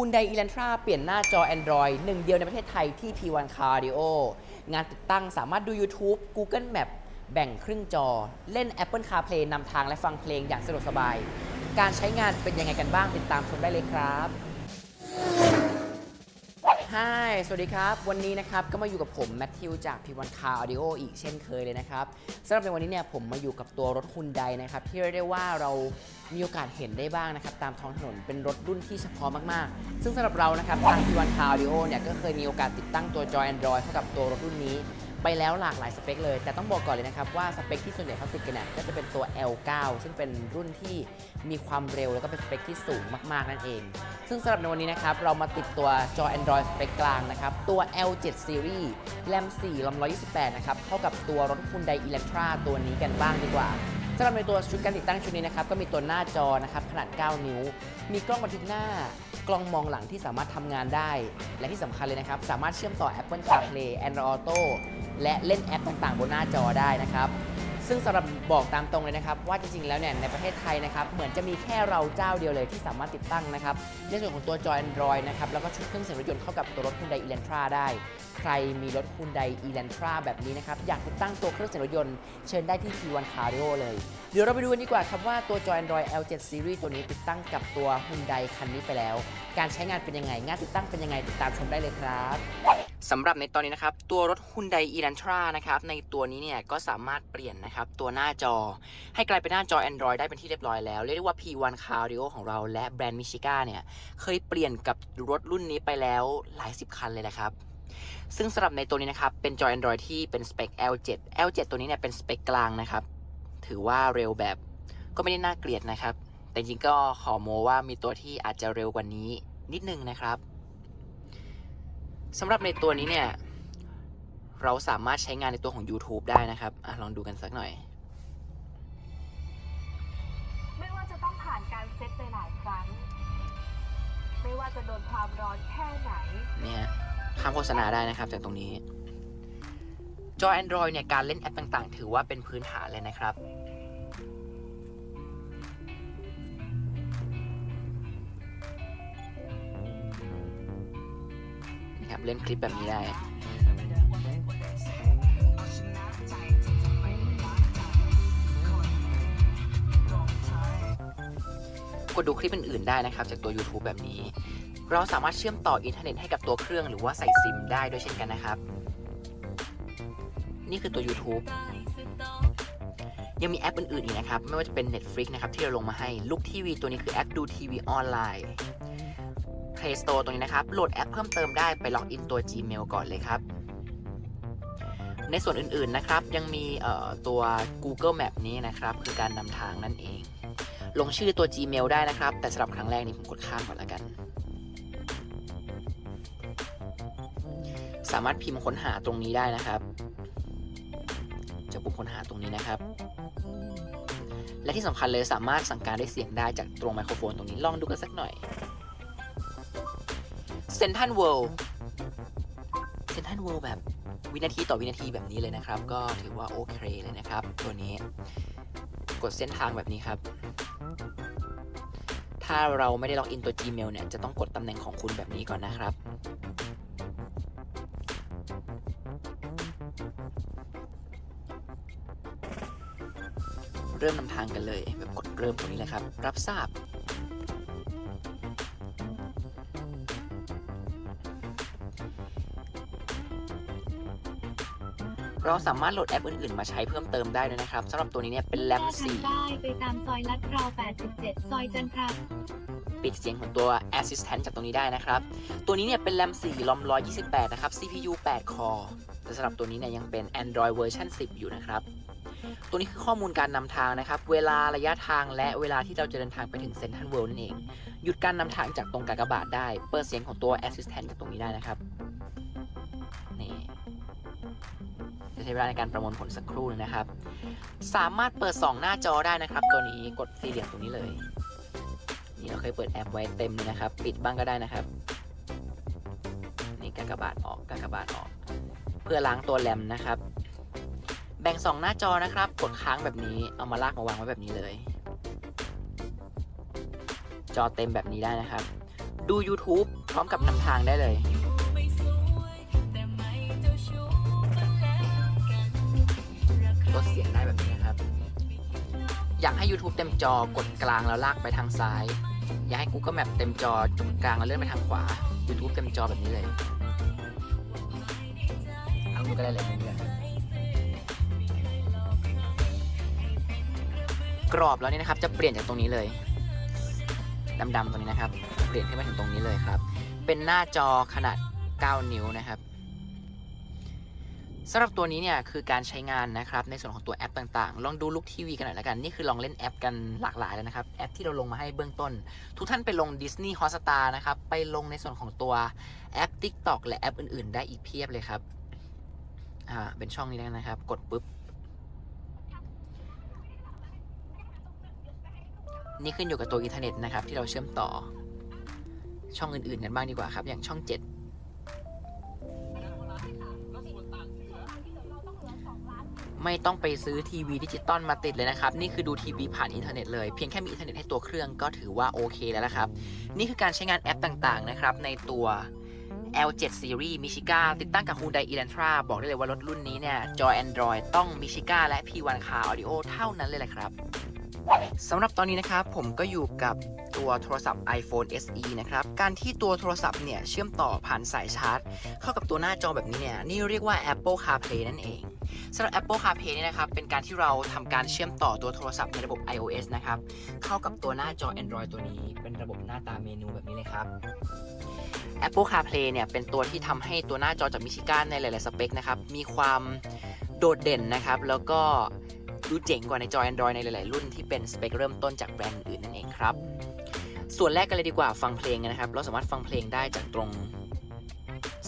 Hyundai Elantra เปลี่ยนหน้าจอ Android หนึ่งเดียวในประเทศไทยที่ P1 Cardio งานติดตั้งสามารถดู YouTube Google Map แบ่งครึ่งจอ เล่น Apple CarPlay นำทางและฟังเพลงอย่างสะดวกสบาย การใช้งานเป็นยังไงกันบ้างติดตามชมได้เลยครับ ฮายสวัสดีครับ วันนี้นะครับก็มาอยู่กับผมแมทธิวจาก P1 Car Audio อีกเช่นเคยเลยนะครับสำหรับในวันนี้เนี่ยผมมาอยู่กับตัวรถคุนไดนะครับที่เรียกได้ว่าเรามีโอกาสเห็นได้บ้างนะครับตามท้องถนนเป็นรถรุ่นที่เฉพาะมากๆ ซึ่งสำหรับเรานะครับทาง P1 Car Audio เนี่ยก็เคยมีโอกาสติดตั้งตัวจอ Android เข้ากับตัวรถรุ่นนี้ ไปแล้วหลากหลายสเปคเลย แต่ต้องบอกก่อนเลยนะครับว่าสเปคที่ส่วนใหญ่เขาติดกันเนี่ยก็จะเป็นตัว L9 ซึ่งเป็นรุ่นที่มีความเร็วแล้วก็เป็นสเปคที่สูงมากๆ นั่นเอง ซึ่งสำหรับในวันนี้นะครับ เรามาติดตัวจอ Android สเปคกลางนะครับ ตัว L7 Series RAM 4 RAM 128 นะครับเข้ากับตัวรถ Hyundai Elantra ตัวนี้กันบ้างดีกว่าสำหรับในตัวชุดการติดตั้งชุดนี้นะครับก็มีตัวหน้าจอนะครับขนาด 9 นิ้ว มีกล้องบันทึกหน้า กล้องมองหลังที่สามารถทำงานได้ และที่สำคัญเลยนะครับ สามารถเชื่อมต่อ Apple CarPlay Android Auto และเล่นแอปต่างๆ บนหน้าจอได้นะครับ ซึ่งสำหรับบอกตามตรงเลยนะครับ ว่าจริงๆแล้วเนี่ยในประเทศไทยนะครับเหมือนจะมีแค่เราเจ้าเดียวเลยที่สามารถติดตั้งนะครับในส่วนของตัวจอ Android นะครับแล้วก็ชุดเครื่องเสียงรถยนต์เข้ากับตัวรถ Hyundai Elantra ได้ ใครมีรถ Hyundai Elantra แบบนี้นะครับอยากติดตั้งตัวเครื่องเสียงรถยนต์เชิญได้ที่ P1 Cardio เลยเดี๋ยวเราไปดูกันดีกว่าครับว่าตัวจอ Android L7 Series ตัวนี้ติดตั้งกับตัว Hyundai คันนี้ไปแล้ว การใช้งานเป็นยังไงงานติดตั้งเป็นยังไงติดตามชมได้เลยครับ สำหรับในตอนนี้นะครับ ตัวรถ Hyundai Elantra นะครับในตัวนี้เนี่ยก็สามารถเปลี่ยนนะครับ ตัวหน้าจอ ให้กลายเป็นหน้าจอ Android ได้เป็นที่เรียบร้อยแล้ว เรียกได้ว่า P1 Cardio ของเราและแบรนด์มิชิก้าเนี่ย เคยเปลี่ยนกับรถรุ่นนี้ไปแล้วหลายสิบคันเลยแหละครับ ซึ่งสำหรับในตัวนี้นะครับ เป็นจอ Android ที่เป็นสเปค L7 L7 ตัวนี้เนี่ยเป็นสเปคกลางนะครับ ถือว่าเร็วแบบก็ไม่ได้น่าเกลียดนะครับ แต่จริงก็ขอโมว่ามีตัวที่อาจจะเร็วกว่านี้นิดนึงนะครับ สำหรับในตัวนี้เนี่ย เราสามารถใช้งานในตัวของ YouTube ได้นะครับอะลองดูกันสักหน่อย ไม่ว่าจะต้องผ่านการเซตไปหลายครั้ง ไม่ว่าจะโดนความร้อนแค่ไหน เนี่ยข้ามโฆษณาได้นะครับจากตรงนี้ จอ Android เนี่ย การเล่นแอปต่างๆ ถือว่าเป็นพื้นฐานเลยนะครับ ครับ เล่นคลิปแบบนี้ได้ กดดูคลิปอื่นๆได้นะครับ จากตัว YouTube แบบนี้ เราสามารถเชื่อมต่ออินเทอร์เน็ตให้กับตัวเครื่องหรือว่าใส่ซิมได้ด้วยเช่นกันนะครับ นี่คือตัว YouTube ยังมีแอปอื่นๆอีกนะครับ ไม่ว่าจะเป็น Netflix นะครับ ที่เราลงมาให้ ลูกทีวีตัวนี้คือแอปดูทีวีออนไลน์ Play Store ตัวนี้นะครับ โหลดแอปเพิ่มเติมได้ไปล็อกอินตัว Gmail ก่อนเลยครับ ในส่วนอื่นๆนะครับ ยังมีตัว Google Map นี้นะครับ คือการนำทางนั่นเอง ลงชื่อตัว Gmail ได้นะครับ แต่สำหรับครั้งแรกนี้ผมกดข้ามก่อนแล้วกัน สามารถพิมพ์ค้นหาตรงนี้ได้นะครับจะปุ่มค้นหาตรงนี้นะครับ และที่สำคัญเลยสามารถสั่งการได้เสียงได้จากตรงไมโครโฟนตรงนี้ลองดูกันสักหน่อย เซนทันเวิลด์เซนทันเวิลด์แบบวินาทีต่อวินาทีแบบนี้เลยนะครับ ก็ถือว่าโอเคเลยนะครับ ตัวนี้กดเส้นทางแบบนี้ครับ ถ้าเราไม่ได้ล็อกอินตัว Gmail เนี่ย จะต้องกดตำแหน่งของคุณแบบนี้ก่อนนะครับ เริ่มนำทางกันเลยแบบกดเริ่มตรงนี้เลยครับ รับทราบ เราสามารถโหลดแอปอื่นๆ มาใช้เพิ่มเติมได้ด้วยนะครับสำหรับตัวนี้เนี่ยเป็นแรมทาง4ใต้ไปตามซอยลัดพร้าว87 ซอยจันทราปิดเสียงของตัว Assistant จากตรงนี้ได้นะครับ ตัวนี้เนี่ยเป็น RAM 4 ROM 128 นะครับ CPU 8 core แต่สำหรับตัวนี้เนี่ยยังเป็น Android เวอร์ชัน10 อยู่นะครับ ตัวนี้คือข้อมูลการนำทางนะครับ เวลาระยะทางและเวลาที่เราจะเดินทางไปถึงเซนทรัลเวิลด์นั่นเอง หยุดการนำทางจากตรงกากบาทได้ เปิดเสียงของตัว Assistant จากตรงนี้ได้นะครับนี่จะใช้เวลาในการประมวลผลสักครู่นึงนะครับ สามารถเปิด 2 หน้าจอได้นะครับ ตัวนี้กดสี่เหลี่ยมตรงนี้เลย นี่เราเคยเปิดแอปไว้เต็มเลยนะครับ ปิดบ้างก็ได้นะครับ นี่กากบาทออกกากบาทออก เพื่อล้างตัวแรมนะครับ แบ่ง 2 หน้าจอนะครับ กดค้างแบบนี้ เอามาลากมาวางไว้แบบนี้เลย จอเต็มแบบนี้ได้นะครับ ดู YouTube พร้อมกับนำทางได้เลย สียงได้แบบนี้นะครับ อยากให้ YouTube เต็มจอกดกลางแล้วลากไปทางซ้าย อยากให้ Google Map เต็มจอกดกลางแล้วเลื่อนไปทางขวา YouTube เต็มจอแบบนี้เลยเอาดูก็ได้เลยเหมือนกันกรอบแล้วนี่นะครับจะเปลี่ยนจากตรงนี้เลยดำๆตรงนี้นะครับ เปลี่ยนขึ้นมาถึงตรงนี้เลยครับ เป็นหน้าจอขนาด 9 นิ้วนะครับ สำหรับตัวนี้เนี่ยคือการใช้งานนะครับในส่วนของตัวแอปต่างๆ ลองดูลุกทีวีกันหน่อยละกัน นี่คือลองเล่นแอปกันหลากหลายแล้วนะครับ แอปที่เราลงมาให้เบื้องต้น ทุกท่านไปลง Disney Hotstar นะครับ ไปลงในส่วนของตัวแอป TikTok และแอปอื่นๆ ได้อีกเพียบเลยครับ อ่า เป็นช่องนี้นะครับ กดปุ๊บ นี่ขึ้นอยู่กับตัวอินเทอร์เน็ตนะครับที่เราเชื่อมต่อช่องอื่นๆกันบ้างดีกว่าครับ อย่างช่อง 7 ไม่ต้องไปซื้อทีวีดิจิตอลมาติดเลยนะครับ นี่คือดูทีวีผ่านอินเทอร์เน็ตเลย เพียงแค่มีอินเทอร์เน็ตให้ตัวเครื่องก็ถือว่าโอเคแล้วนะครับ นี่คือการใช้งานแอปต่างๆนะครับในตัว L7 Series Michiga ติดตั้งกับ Hyundai Elantra บอกได้เลยว่ารถรุ่นนี้เนี่ย จอ Android ต้อง Michiga และ P1 Car Audio เท่านั้นเลยแหละครับสำหรับตอนนี้นะครับผมก็อยู่กับตัวโทรศัพท์ iPhone SE นะครับ การที่ตัวโทรศัพท์เนี่ย เชื่อมต่อผ่านสายชาร์จ เข้ากับตัวหน้าจอแบบนี้เนี่ย นี่เรียกว่า Apple CarPlay นั่นเอง สำหรับ Apple CarPlay เนี่ยนะครับเป็นการที่เราทำการเชื่อมต่อตัวโทรศัพท์ในระบบ iOS นะครับเข้ากับตัวหน้าจอ Android ตัวนี้ เป็นระบบหน้าตาเมนูแบบนี้เลยครับ Apple CarPlay เนี่ยเป็นตัวที่ทำให้ตัวหน้าจอจากมิชิก้าในหลาย ๆ สเปคนะครับมีความโดดเด่นนะครับแล้วก็ดูเจ๋งกว่าในจอ Android ในหลาย ๆ รุ่นที่เป็นสเปคเริ่มต้นจากแบรนด์อื่นนั่นเองครับส่วนแรกกันเลยดีกว่าฟังเพลงนะครับ เราสามารถฟังเพลงได้จากตรง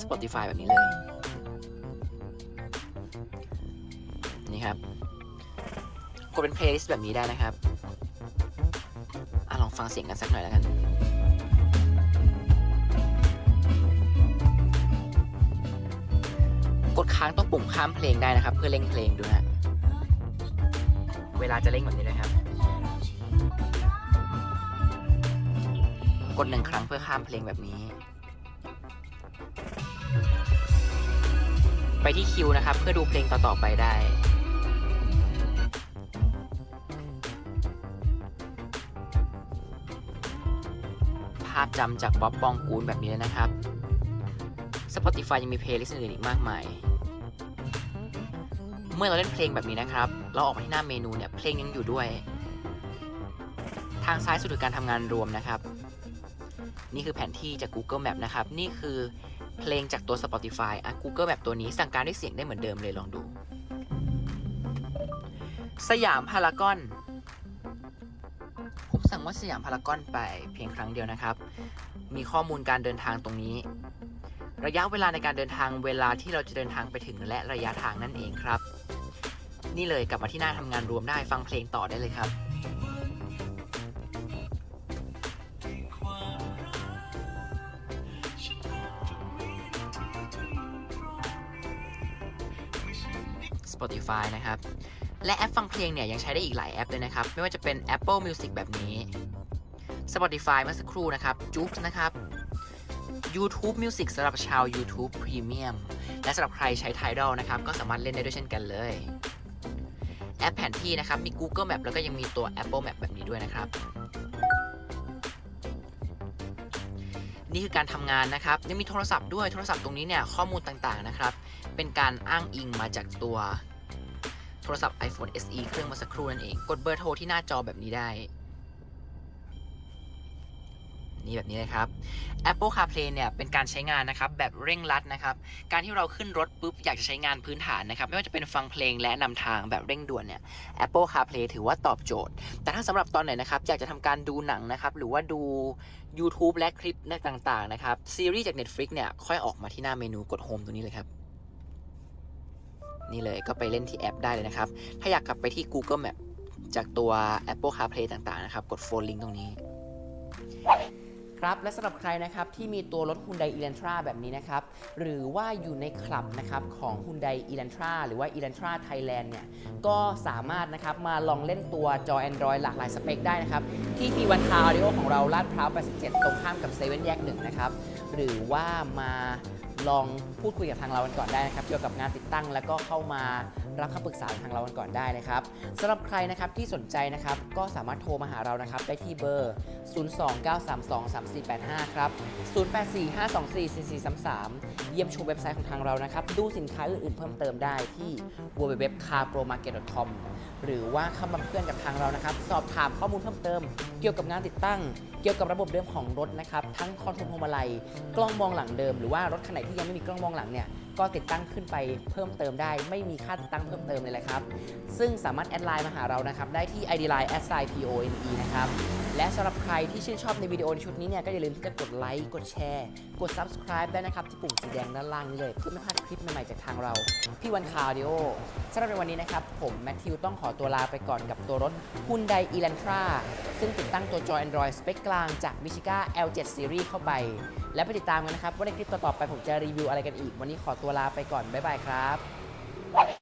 Spotify แบบนี้เลย นี่ครับ กดเป็นเพลย์ลิสต์แบบนี้ได้นะครับอะลองฟังเสียงกันสักหน่อยแล้วกันกดค้างต้องปุ่มข้ามเพลงได้นะครับ เพื่อเล่งเพลงดูนะฮะเวลาจะเล่งแบบนี้เลยครับ กดหนึ่งครั้งเพื่อข้ามเพลงแบบนี้ ไปที่คิวนะครับ เพื่อดูเพลงต่อๆไปได้าพจำจากบ๊อบปองกูลแบบนี้เลยนะครับ Spotify ยังมีเพลย์ลิสต์อื่นอีกมากมาย เมื่อเราเล่นเพลงแบบนี้นะครับ เราออกมาที่หน้าเมนูเนี่ยเพลงยังอยู่ด้วย ทางซ้ายสุดคือการทำงานรวมนะครับ นี่คือแผนที่จาก Google Map นะครับ นี่คือเพลงจากตัว Spotify อะ Google Map ตัวนี้สั่งการด้วยเสียงได้เหมือนเดิมเลยลองดู สยามพารากอน สั่งว่าสยามพารากอนไปเพียงครั้งเดียวนะครับ มีข้อมูลการเดินทางตรงนี้ ระยะเวลาในการเดินทางเวลาที่เราจะเดินทางไปถึงและระยะทางนั่นเองครับ นี่เลยกลับมาที่หน้าทำงานรวมได้ฟังเพลงต่อได้เลยครับ Spotify นะครับ และแอปฟังเพลงเนี่ยยังใช้ได้อีกหลายแอปเลยนะครับ ไม่ว่าจะเป็น Apple Music แบบนี้ Spotify เมื่อสักครู่นะครับ j o o x นะครับ YouTube Music สำหรับชาว YouTube Premium และสำหรับใครใช้ Tidal นะครับ ก็สามารถเล่นได้ด้วยเช่นกันเลย แอปแผนที่นะครับ มี Google Map แล้วก็ยังมีตัว Apple Map แบบนี้ด้วยนะครับ นี่คือการทำงานนะครับ ยังมีโทรศัพท์ด้วย โทรศัพท์ตรงนี้เนี่ยข้อมูลต่างๆนะครับ เป็นการอ้างอิงมาจากตัว ทรศัพท์ iPhone SE เครื่องมื่อสักครู่นั่นเอง กดเบอร์โทรที่หน้าจอแบบนี้ได้ นี่แบบนี้เลยครับ Apple CarPlay เนี่ยเป็นการใช้งานนะครับแบบเร่งรัดนะครับ การที่เราขึ้นรถปุ๊บอยากจะใช้งานพื้นฐานนะครับ ไม่ว่าจะเป็นฟังเพลงและนำทางแบบเร่งด่วนเนี่ย Apple CarPlay ถือว่าตอบโจทย์ แต่ถ้าสำหรับตอนไหนนะครับอยากจะทำการดูหนังนะครับหรือว่าดู YouTube และคลิปต่างๆนะครับซีรีส์จาก Netflix เนี่ยค่อยออกมาที่หน้าเมนูกด Home ตรงนี้เลยครับ นี่เลยก็ไปเล่นที่แอปได้เลยนะครับ ถ้าอยากกลับไปที่ Google Map จากตัว Apple CarPlay ต่างๆนะครับ กด Phone Link ตรงนี้ ครับ และสำหรับใครนะครับ ที่มีตัวรถ Hyundai Elantra แบบนี้นะครับ หรือว่าอยู่ในคลับนะครับของ Hyundai Elantra หรือว่า Elantra Thailand เนี่ย ก็สามารถนะครับมาลองเล่นตัวจอ Android หลากหลายสเปคได้นะครับ ที่ P1 Car Audio ของเราลาดพร้าว 87 ตรงข้ามกับเซเว่นแยกหนึ่งนะครับ หรือว่ามา ลองพูดคุยกับทางเรากันก่อนได้นะครับเกี่ยวกับงานติดตั้ง แล้วก็เข้ามารับคำปรึกษาทางเรากันก่อนได้นะครับสำหรับใครนะครับที่สนใจนะครับก็สามารถโทรมาหาเรานะครับได้ที่เบอร์ 029323485 ครับ 0845244433 เยี่ยมชมเว็บไซต์ของทางเรานะครับ ดูสินค้าอื่นๆเพิ่มเติมได้ที่ www.carpromarket.com หรือว่าเข้ามาเพื่อนกับทางเรานะครับ สอบถามข้อมูลเพิ่มเติม เกี่ยวกับงานติดตั้ง เกี่ยวกับระบบเดิมของรถนะครับ ทั้งคอนโทรลพวงมาลัย กล้องมองหลังเดิม หรือว่ารถคันไหนที่ยังไม่มีกล้องมองหลังเนี่ยก็ติดตั้งขึ้นไปเพิ่มเติมได้ ไม่มีค่าติดตั้งเพิ่มเติมเลยแหละครับ ซึ่งสามารถแอดไลน์มาหาเรานะครับได้ที่ ID Line s i p o n e นะครับ และสำหรับใครที่ชื่นชอบในวิดีโอในชุดนี้เนี่ยก็อย่าลืมที่จะกดไลค์กดแชร์กด subscribe ได้นะครับ ที่ปุ่มสีแดงด้านล่างนี้เลย เพื่อไม่พลาดคลิปใหม่ๆจากทางเรา พี่วันคาร์ดิโอสำหรับในวันนี้นะครับ ผมแมทธิวต้องขอตัวลาไปก่อนกับตัวรถ Hyundai Elantra ซึ่งติดตั้งตัวจอ Android สเปคกลางจาก Michiga L7 Series เข้าไป และไปติดตามกันนะครับว่าในคลิปต่อๆไปผมจะรีวิวอะไรกันอีก วันนี้ขอตัวลาไปก่อนบ๊ายบายครับ